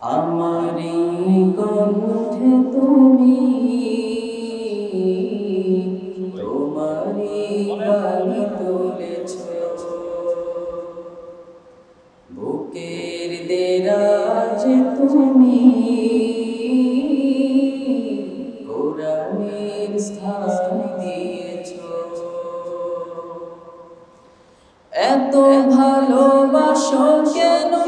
আমারি কণ্ঠে তুমি তোমারি গালি তুলেছ। বুকের দেরাজ তুমি, কোরআনের স্থান দিয়েছ। এত ভালোবাসো কেন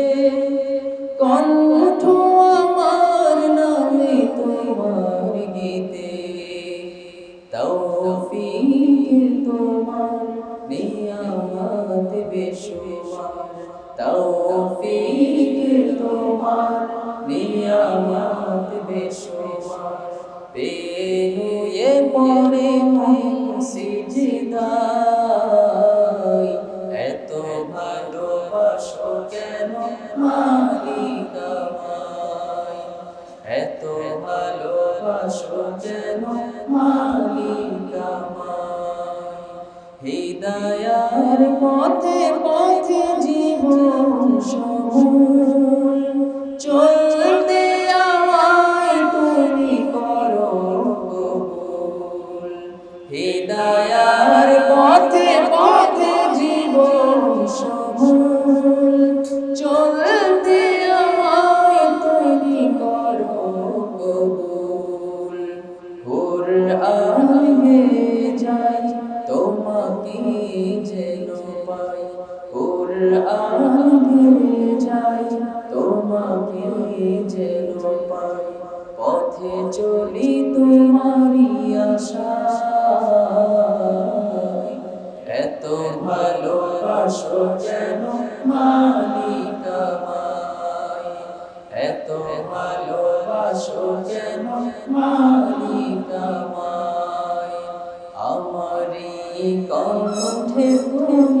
তৌফিক তোমার নিয়ামত বেশুমার। তৌফিক তোমার নিয়ামত বেশুমার। পেনুয়ে পড়ে সিজদাই এত ভালোবাসো কেন মালিক আমায় এত ভালোবাসো যেন মালিক আমায় হৃদয়ার পথে পথে কোরআনে যাই তোমাকে যেন পাই পথে চলি তোমারি আশায় এত ভালোবাসো যেন মালিক আমায় এত ভালোবাসো যেন মালিক আমায় আমারি কণ্ঠে তুমি